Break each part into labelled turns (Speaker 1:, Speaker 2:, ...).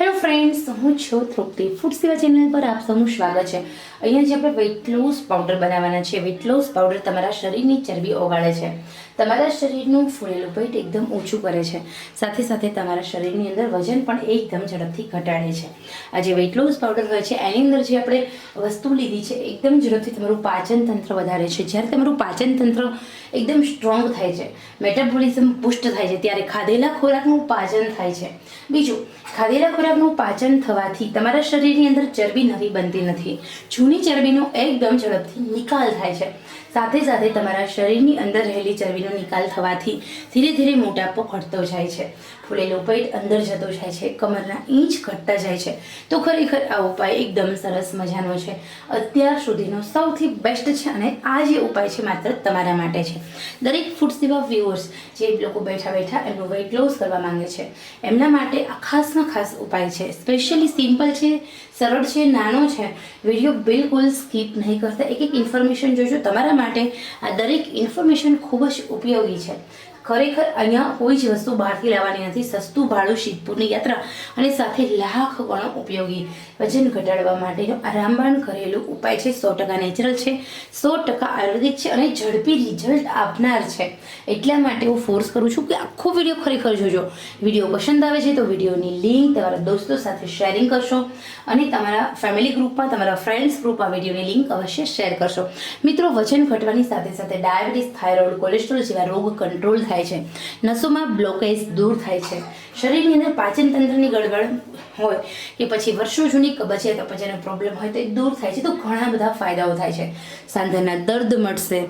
Speaker 1: refrão. Friends હું છું તૃપ્તિ. Food સેવા ચેનલ પર આપ સૌનું સ્વાગત છે. અહીંયા જે આપણે વેઇટ લોસ પાવડર બનાવવાના છે વેઇટ લોસ પાવડર તમારા શરીરની ચરબી ઓગાળે છે. તમારા શરીરનું ફૂલેલું પેટ એકદમ ઓછું કરે છે. સાથે સાથે તમારા શરીરની અંદર વજન પણ એકદમ ઝડપથી ઘટાડે છે. આ જે વેઇટ લોસ પાવડર હોય છે, એની અંદર જે આપણે વસ્તુ લીધી છે, એકદમ ઝડપથી તમારું પાચન તંત્ર વધારે છે. જ્યારે તમારું પાચન તંત્ર એકદમ સ્ટ્રોંગ થાય છે મેટાબોલિઝમ પુષ્ટ થાય છે, ત્યારે ખાધેલા ખોરાકનું પાચન થાય છે. બીજું, ખાધેલા ખોરાકનું પાચન થવાથી તમારા શરીરની અંદર ચરબી નવી બનતી નથી. જૂની ચરબીનો એકદમ ઝડપથી નિકાલ થાય છે. સાથે સાથે તમારા શરીરની અંદર રહેલી ચરબીનો નિકાલ થવાથી ધીરે ધીરે મોટાપો ઘટતો જાય છે. ફૂલેલો પેટ અંદર જતો જાય છે, કમરના ઇંચ ઘટતા જાય છે. તો ખરેખર આ ઉપાય એકદમ સરસ મજાનો છે. અત્યાર સુધીનો સૌથી બેસ્ટ છે અને આ જે ઉપાય છે માત્ર તમારા માટે છે. દરેક ફૂડ સેવા વ્યુઅર્સ જે લોકો બેઠા બેઠા એમનું વેઇટ લોસ કરવા માંગે છે, એમના માટે આ ખાસમાં ખાસ ઉપાય છે. સ્પેશિયલી સિમ્પલ છે, સરળ છે, નાનો છે વીડિયો બિલકુલ સ્કીપ નહીં કરતા. એક એક ઇન્ફોર્મેશન જોજો, તમારા માટે આ દરેક ઇન્ફોર્મેશન ખૂબ જ ઉપયોગી છે. ખરેખર અહીંયા કોઈ જ વસ્તુ બહારથી લાવવાની નથી. સસ્તું ભાડું શીતપુરની યાત્રા અને સાથે લાખ ગણો ઉપયોગી વજન ઘટાડવા માટેનો આરામબાણ રામબાણ કરેલું ઉપાય છે. સો ટકા નેચરલ છે, સો ટકા આયુર્વેદિક છે અને ઝડપી રિઝલ્ટ આપનાર છે. એટલા માટે હું ફોર્સ કરું છું કે આખો વીડિયો ખરેખર જોજો. વીડિયો પસંદ આવે છે તો વિડીયોની લિંક તમારા દોસ્તો સાથે શેરિંગ કરશો અને તમારા ફેમિલી ગ્રુપમાં તમારા ફ્રેન્ડ્સ ગ્રુપમાં વિડીયોની લિંક અવશ્ય શેર કરશો. મિત્રો, વજન ઘટવાની સાથે સાથે ડાયાબિટીસ થાઇરોઇડ કોલેસ્ટ્રોલ જેવા રોગ કંટ્રોલ થાય છે. નસોમાં બ્લોકેજ દૂર થાય છે. શરીરની અંદર પાચન તંત્રની ગડબડ હોય, કે પછી વર્ષો જૂની કબજિયાત અપચાનો પ્રોબ્લેમ હોય તો એ દૂર થાય છે. તો ઘણા બધા ફાયદાઓ થાય છે. સાંધાના દર્દ મળશે,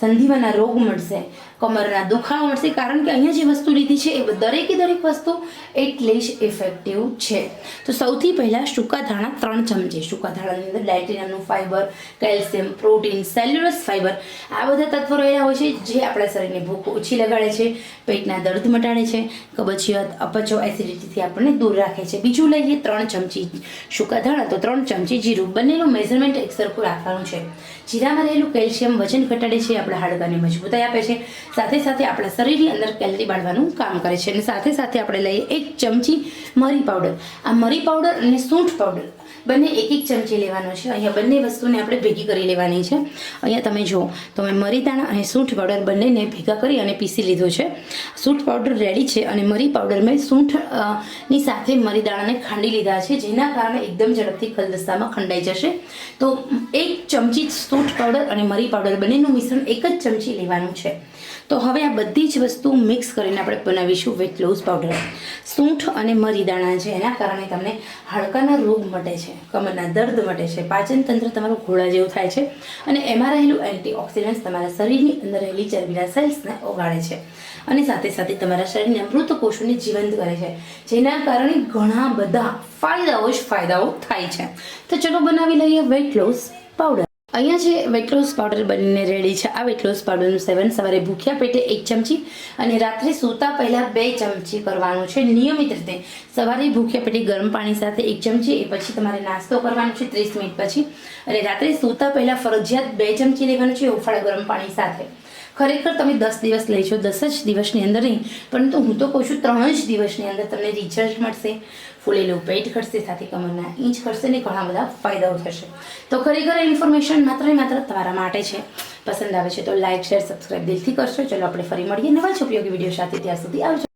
Speaker 1: સંધિવાના રોગ મળશે, કમરના દુખાવો મળશે, કારણ કે અહીંયા જે વસ્તુ લીધી છે, એ દરેકે દરેક વસ્તુ એટલી જ ઇફેક્ટિવ છે. તો સૌથી પહેલાં સુકાધાણા ત્રણ ચમચી, સૂકા ધાણાની અંદર ડાયટેરિયમનું fibre calcium protein cellulose fibre આ બધા તત્વો રહેલા હોય છે, જે આપણા શરીરની ભૂખ ઓછી લગાડે છે, પેટના દર્દ મટાડે છે, કબજિયાત, અપચો એસિડિટીથી આપણને દૂર રાખે છે. બીજું લઈએ ત્રણ ચમચી સૂકા ધાણા, તો ત્રણ ચમચી જીરું. બંનેનું મેઝરમેન્ટ એક સરખું રાખવાનું છે. જીરામાં રહેલું કેલ્શિયમ વજન ઘટાડે છે, આપણા હાડકાને મજબૂતાઈ આપે છે. સાથે સાથે આપણા શરીરની અંદર કેલરી બાળવાનું કામ કરે છે. અને સાથે સાથે આપણે લઈએ એક ચમચી મરી પાવડર આ મરી પાવડર અને સૂંઠ પાવડર બંને એક એક ચમચી લેવાનો છે. અહીંયા બંને વસ્તુને આપણે ભેગી કરી લેવાની છે. અહીંયા તમે જુઓ, તો મેં મરી દાણા અને સૂંઠ પાવડર બંનેને ભેગા કરી અને પીસી લીધો છે. સૂંઠ પાવડર રેડી છે અને મરી પાવડર મેં સૂંઠની સાથે મરી દાણાને ખાંડી લીધા છે, જેના કારણે એકદમ ઝડપથી ખલદસ્તામાં ખંડાઈ જશે. તો એક ચમચી સૂટ પાવડર અને મરી પાવડર બંનેનું મિશ્રણ એક જ ચમચી લેવાનું છે. તો હવે આ બધી જ વસ્તુ મિક્સ કરીને આપણે બનાવીશું વેટ લોસ પાવડર સૂંઠ અને મરી દાણા છે, એના કારણે તમને હાડકાના રોગ મટે છે, કમરના દર્દ મટે છે, પાચન તંત્ર તમારું ઘોડા જેવું થાય છે અને એમાં રહેલું એન્ટીઓક્સિડન્ટ્સ તમારા શરીરની અંદર રહેલી ચરબીના સેલ્સને ઓગાળે છે. અને સાથે સાથે તમારા શરીરના મૃત કોષોને જીવંત કરે છે, જેના કારણે ઘણા બધા ફાયદાઓ જ ફાયદાઓ થાય છે. તો ચલો બનાવી લઈએ વેટ લોસ પાવડર અહીંયા જે વેટ લોસ પાવડર બનીને રેડી છે, આ વેટ લોસ પાવડરનું સેવન સવારે ભૂખ્યા પેટે એક ચમચી અને રાત્રે સૂતા પહેલાં બે ચમચી કરવાનું છે. નિયમિત રીતે સવારે ભૂખ્યા પેટે ગરમ પાણી સાથે એક ચમચી એ પછી તમારે નાસ્તો કરવાનો છે ત્રીસ મિનિટ પછી. અને રાત્રે સૂતા પહેલાં ફરજિયાત બે ચમચી લેવાનું છે ઉફાળા ગરમ પાણી સાથે. ખરેખર તમે દસ દિવસ લઈ દસ જ દિવસની અંદર નહીં, પરંતુ હું તો કહું છું ત્રણ જ દિવસની અંદર તમને રિઝલ્ટ મળશે, ફૂલેલું પેટ ઘટશે, સાથે કમરના ઇંચ ઘટશે ને ઘણા બધા ફાયદાઓ થશે. તો ખરેખર ઇન્ફોર્મેશન માત્ર ને માત્ર તમારા માટે છે. પસંદ આવે છે તો લાઇક શેર સબસ્ક્રાઇબ દિલથી કરશો. ચલો આપણે ફરી મળીએ નવા જ ઉપયોગી વીડિયો સાથે. ત્યાં સુધી આવજો.